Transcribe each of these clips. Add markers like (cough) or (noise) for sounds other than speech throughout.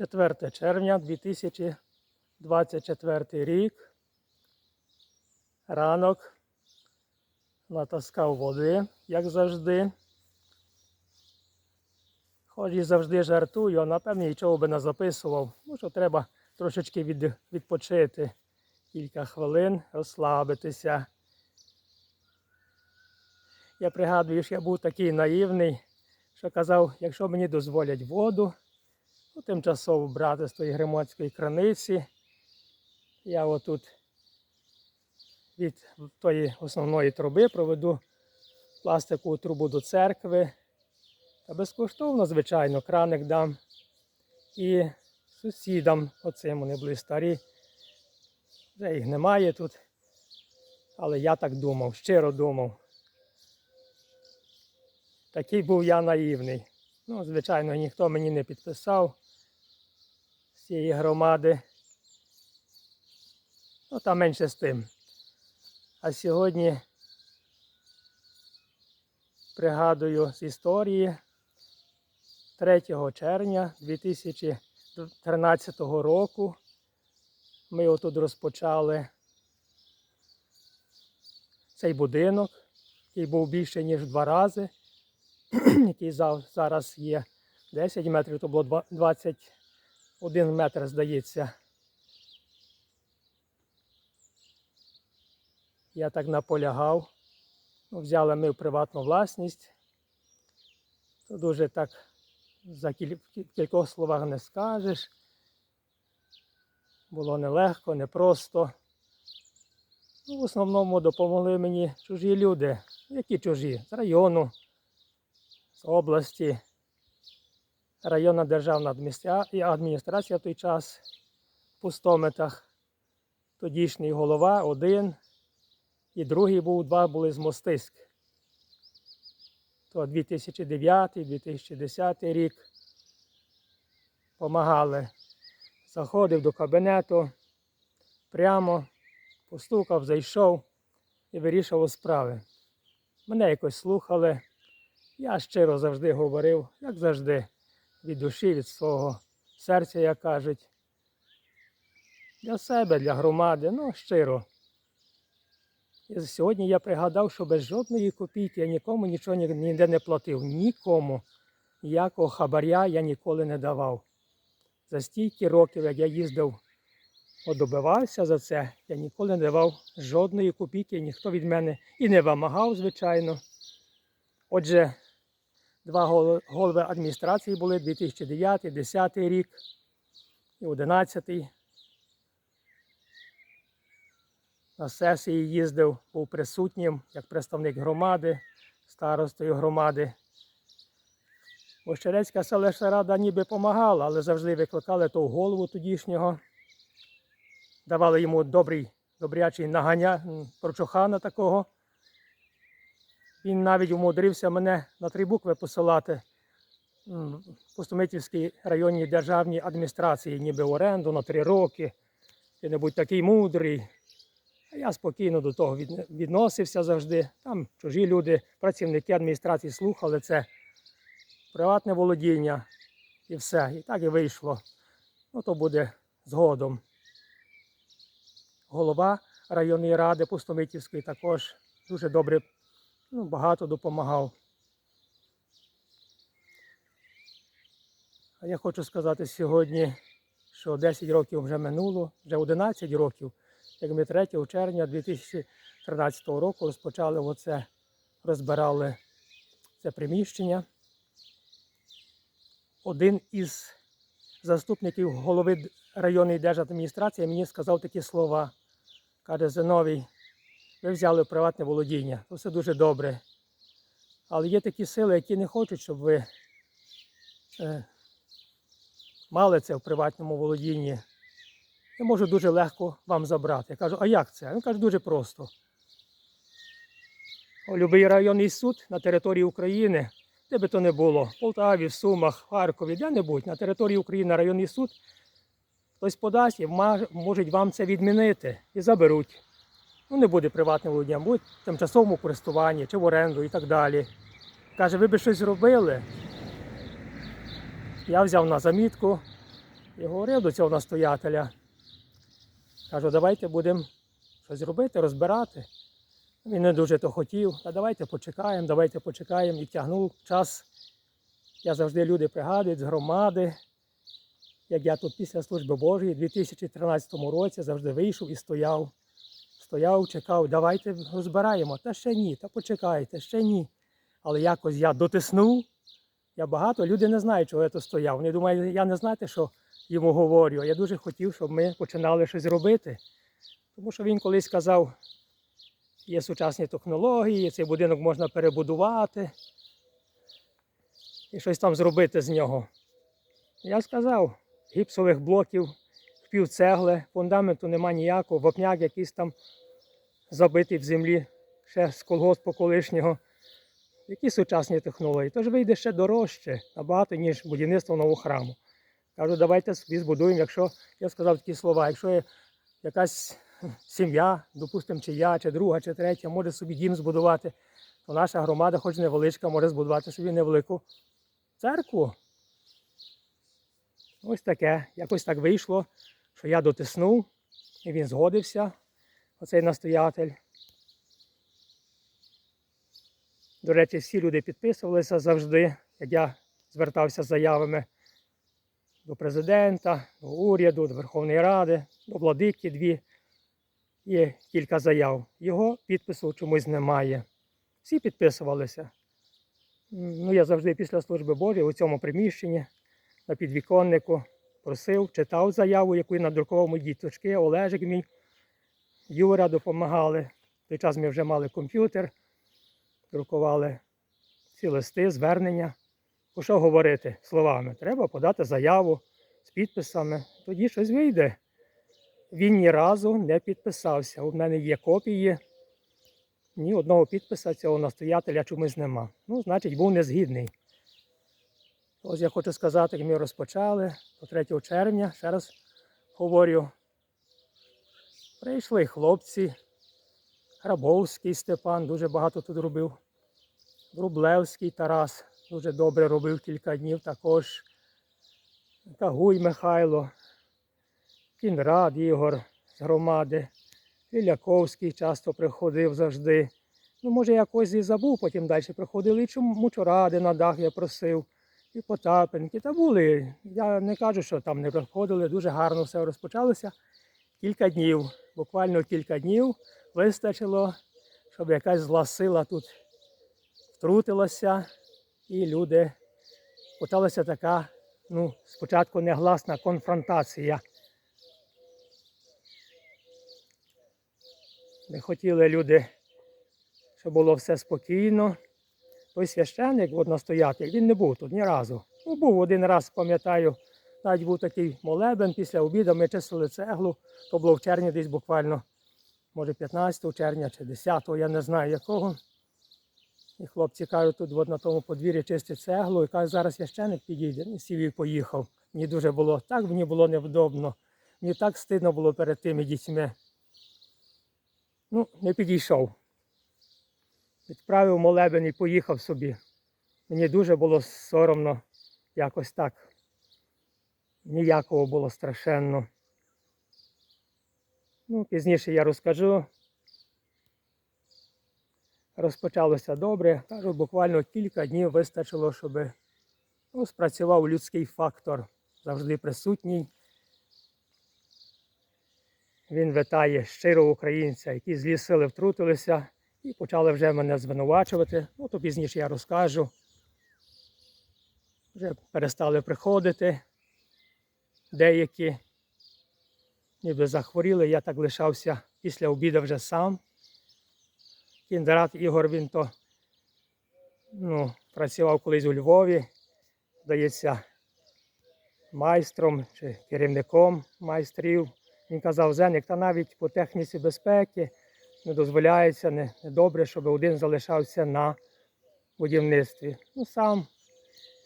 4 червня 2024 рік. Ранок. Натаскав води, як завжди. Хоч і завжди жартую, а напевно нічого би не записував. Ну, що треба трошечки від, відпочити. Кілька хвилин, розслабитися. Я пригадую, що я був такий наївний, що казав, якщо мені дозволять воду, ну, тимчасово брати з тої гримоцької краниці. Я отут від тої основної труби проведу пластикову трубу до церкви. Та безкоштовно, звичайно, краник дам. І сусідам, оцим вони були старі. Вже їх немає тут. Але я так думав, щиро думав. Такий був я наївний. Ну, звичайно, ніхто мені не підписав цієї громади. Ну там менше з тим. А сьогодні пригадую з історії 3 червня 2013 року ми отут розпочали цей будинок, який був більше, ніж два рази, (clears throat) який зараз є 10 метрів, то було 20 один метр, здається. Я так наполягав. Ну, Взяли ми в приватну власність. То дуже так за кіль... кількох словах не скажеш. Було нелегко, непросто. Ну, В основному допомогли мені чужі люди, які чужі з району, з області. Районна державна адміністрація в той час в пустометах. Тодішній голова один. І другий був, два були з Мостиськ. То 2009-2010 рік помагали. Заходив до кабінету, прямо постукав, зайшов і вирішував справи. Мене якось слухали. Я щиро завжди говорив, як завжди, від душі, від свого серця, як кажуть. Для себе, для громади, ну щиро. І сьогодні я пригадав, що без жодної копійки я нікому нічого ніде не платив. Нікому ніякого хабаря я ніколи не давав. За стільки років, як я їздив, добивався за це, я ніколи не давав жодної копійки, ніхто від мене і не вимагав, звичайно. Отже, два голови адміністрації були 2009, 2010 рік і 2011. На сесії їздив, був присутнім як представник громади, старостою громади. Ощерецька селищна рада ніби допомагала, але завжди викликали того голову тодішнього. Давали йому добрий, добрячий наганя, прочухана такого. Він навіть умудрився мене на три букви посилати в Пустомитівській районній державній адміністрації, ніби в оренду на три роки. Ти не будь такий мудрий. А я спокійно до того відносився завжди. Там чужі люди, працівники адміністрації слухали це. Приватне володіння і все. І так і вийшло. Ну, то буде згодом. Голова районної ради Пустомитівської також дуже добре, ну, багато допомагав. А я хочу сказати сьогодні, що 10 років вже минуло, вже 11 років, як ми 3 червня 2013 року розпочали оце, розбирали це приміщення. Один із заступників голови районної держадміністрації мені сказав такі слова. Каже, Зиновій, ви взяли в приватне володіння, то все дуже добре. Але є такі сили, які не хочуть, щоб ви е, мали це в приватному володінні. Я можу дуже легко вам забрати. Я кажу, а як це? Він каже, дуже просто. Любий районний суд на території України, де би то не було, в Полтаві, в Сумах, в Харкові, де-небудь, на території України районний суд, хтось подасть і можуть вам це відмінити і заберуть. Ну, не буде приватним володінням, буде в тимчасовому користуванні чи в оренду і так далі. Каже, ви би щось зробили. Я взяв на замітку І говорив до цього настоятеля. Кажу, давайте будемо щось робити, розбирати. Він не дуже то хотів, а давайте почекаємо, давайте почекаємо. І тягнув час. Я завжди люди пригадують з громади, як я тут після служби Божої у 2013 році завжди вийшов і стояв. Стояв, чекав, давайте розбираємо. Та ще ні, та почекайте, ще ні. Але якось я дотиснув. Я багато, люди не знають, чого я тут стояв. Вони думають, я не знати, що йому говорю. Я дуже хотів, щоб ми починали щось робити. Тому що він колись казав, є сучасні технології, цей будинок можна перебудувати і щось там зробити з нього. Я сказав, гіпсових блоків, пів цегли, фундаменту нема ніякого, вапняк якийсь там забитий в землі, ще з колгоспу колишнього. Які сучасні технології? Тож вийде ще дорожче, набагато, ніж будівництво нового храму. Кажу, давайте собі збудуємо, якщо я сказав такі слова, якщо є якась сім'я, допустимо, чи я, чи друга, чи третя, може собі дім збудувати, то наша громада, хоч невеличка, може збудувати собі невелику церкву. Ось таке. Якось так вийшло, що я дотиснув, і він згодився, оцей настоятель. До речі, всі люди підписувалися завжди, як я звертався з заявами до президента, до уряду, до Верховної Ради, до владики дві. Є кілька заяв. Його підпису чомусь немає. Всі підписувалися. Ну, я завжди після служби Божої у цьому приміщенні на підвіконнику просив, читав заяву, яку я надрукував мої діточки, Олежик мій, Юра допомагали. В той час ми вже мали комп'ютер, друкували ці листи, звернення. Про говорити словами? Треба подати заяву з підписами, тоді щось вийде. Він ні разу не підписався. У мене є копії. Ні одного підписа цього настоятеля чомусь нема. Ну, значить, був незгідний. Ось я хочу сказати, як ми розпочали до 3 червня, ще раз говорю. Прийшли хлопці, Грабовський Степан дуже багато тут робив. Врублевський Тарас дуже добре робив кілька днів також. Кагуй Михайло, Кінрад Ігор з громади. Ілляковський часто приходив завжди. Ну, може, якось і забув, потім далі приходили. І чому мучоради на дах я просив, і Потапенки. Та були. Я не кажу, що там не приходили, дуже гарно все розпочалося. Кілька днів, буквально кілька днів вистачило, щоб якась зла сила тут втрутилася, і люди почалася така, ну, спочатку негласна конфронтація. Не хотіли люди, щоб було все спокійно. Той священник, от настоятель, він не був тут ні разу. Ну, був один раз, пам'ятаю, навіть був такий молебен після обіду, ми чистили цеглу, то було в червні десь буквально, може 15 червня чи 10, я не знаю якого. І хлопці кажуть, тут от на тому подвір'ї чистять цеглу, і кажуть, зараз священник підійде. І сів і поїхав. Мені дуже було так, мені було невдобно. Мені так стидно було перед тими дітьми. Ну, не підійшов. Відправив молебен і поїхав собі. Мені дуже було соромно, якось так. Ніякого було страшенно. Ну, пізніше я розкажу. Розпочалося добре. Кажу, буквально кілька днів вистачило, щоб ну, спрацював людський фактор, завжди присутній. Він витає щиро українця, які злі сили втрутилися і почали вже мене звинувачувати. Ну, то пізніше я розкажу. Вже перестали приходити деякі, ніби захворіли. Я так лишався після обіду вже сам. Кіндрат Ігор він то ну, працював колись у Львові, здається, майстром чи керівником майстрів. Він казав, Зеник, та навіть по техніці безпеки не дозволяється, не, не добре, щоб один залишався на будівництві. Ну, сам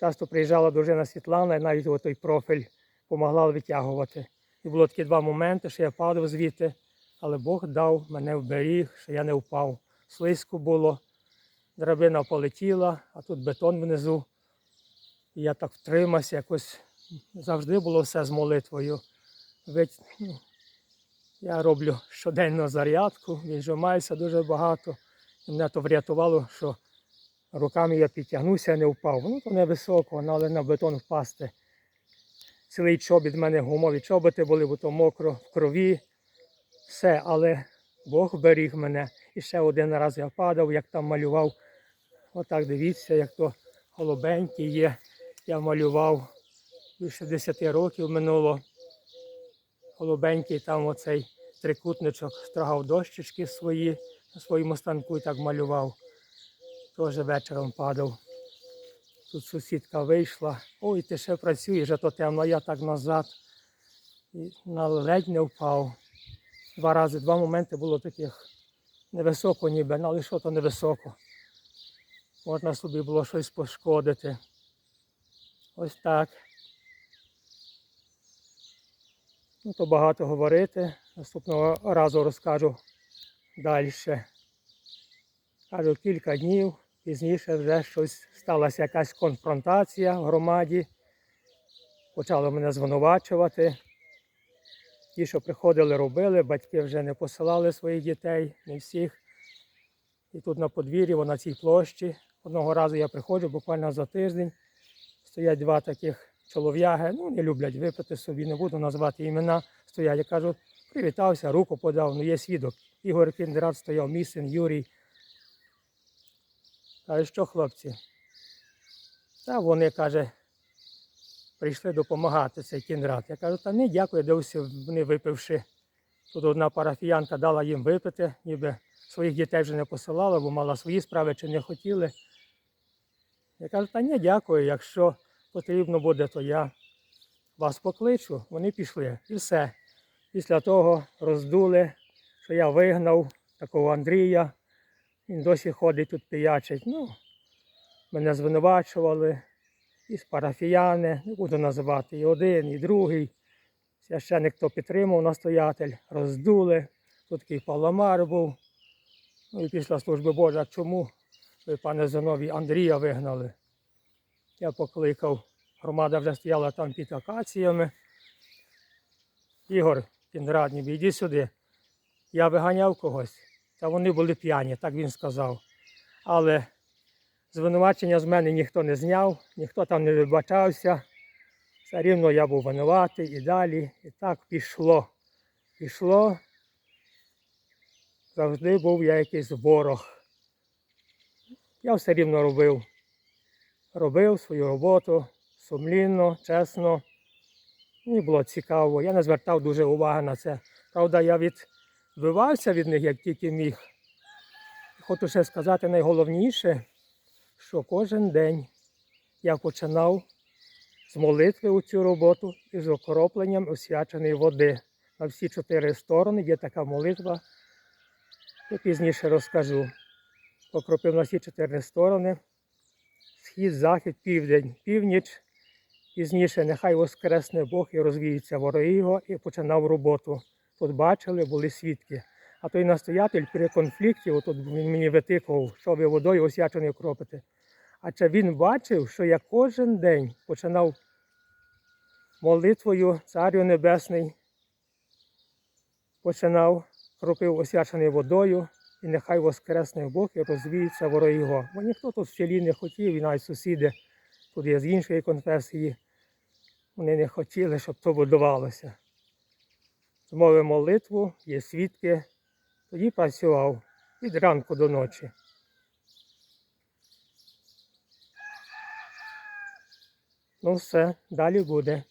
часто приїжджала дружина Світлана і навіть той профіль допомогла витягувати. І було такі два моменти, що я падав звідти, але Бог дав мене вберіг, що я не впав. Слизько було, драбина полетіла, а тут бетон внизу. І я так втримався, якось завжди було все з молитвою. Ведь, ну, я роблю щоденно зарядку, віджимаюся дуже багато. І мене то врятувало, що руками я підтягнувся, не впав. Ну, то не високо, але на бетон впасти. Цілий чобіт в мене гумові чоботи були, бо то мокро в крові. Все, але Бог беріг мене. І ще один раз я падав, як там малював. Отак дивіться, як то голубенький є. Я малював більше 10 років минуло. Голубенький там оцей трикутничок строгав дощечки свої на своєму станку і так малював. Теж вечором падав. Тут сусідка вийшла. Ой, ти ще працюєш, а то темно, я так назад. І на ледь не впав. Два рази, два моменти було таких невисоко ніби, ну, але що то невисоко. Можна собі було щось пошкодити. Ось так. Ну, то багато говорити. Наступного разу розкажу далі. Кажу, кілька днів, пізніше вже щось сталася якась конфронтація в громаді. Почали мене звинувачувати. Ті, що приходили, робили, батьки вже не посилали своїх дітей, не всіх. І тут на подвір'ї, на цій площі. Одного разу я приходжу буквально за тиждень. Стоять два таких чолов'яги, ну не люблять випити собі, не буду назвати імена. Стоять, я кажу, привітався, руку подав, ну є свідок. Ігор Кіндрат стояв, мій син Юрій. Каже, що хлопці? Та вони, каже, прийшли допомагати цей кіндрат. Я кажу, та не дякую, де всі вони випивши. Тут одна парафіянка дала їм випити, ніби своїх дітей вже не посилала, бо мала свої справи чи не хотіли. Я кажу, та ні, дякую, якщо потрібно буде, то я вас покличу. Вони пішли. І все. Після того роздули, що я вигнав такого Андрія. Він досі ходить тут пиячить. Ну, мене звинувачували. І парафіяни, не буду називати і один, і другий. Священик, хто підтримав настоятель, роздули. Тут такий паламар був. Ну і після служби Божа, чому ви, пане Зиновій, Андрія вигнали? Я покликав, громада вже стояла там під акаціями. Ігор Кінрадній, іди сюди. Я виганяв когось. Та вони були п'яні, так він сказав. Але звинувачення з мене ніхто не зняв, ніхто там не вибачався. Все рівно я був винуватий і далі. І так пішло. Пішло. Завжди був я якийсь ворог. Я все рівно робив. Робив свою роботу сумлінно, чесно. Мені було цікаво. Я не звертав дуже уваги на це. Правда, я відбивався від них, як тільки міг. Хочу ще сказати найголовніше, що кожен день я починав з молитви у цю роботу і з окропленням освяченої води. На всі чотири сторони є така молитва. Я пізніше розкажу. Покропив на всі чотири сторони. Схід, захід, південь, північ. Пізніше нехай воскресне Бог і розвіються вороги його і починав роботу. Тут бачили, були свідки. А той настоятель при конфлікті, отут він мені витикував, що ви водою освяченою кропите. А чи він бачив, що я кожен день починав молитвою Царю Небесний, починав кропив освяченою водою, і нехай воскресне Бог і розвіється вороги його. Бо ніхто тут в селі не хотів, і навіть сусіди, тут є з іншої конфесії, вони не хотіли, щоб то будувалося. Змовив молитву, є свідки, тоді працював від ранку до ночі. Ну все, далі буде.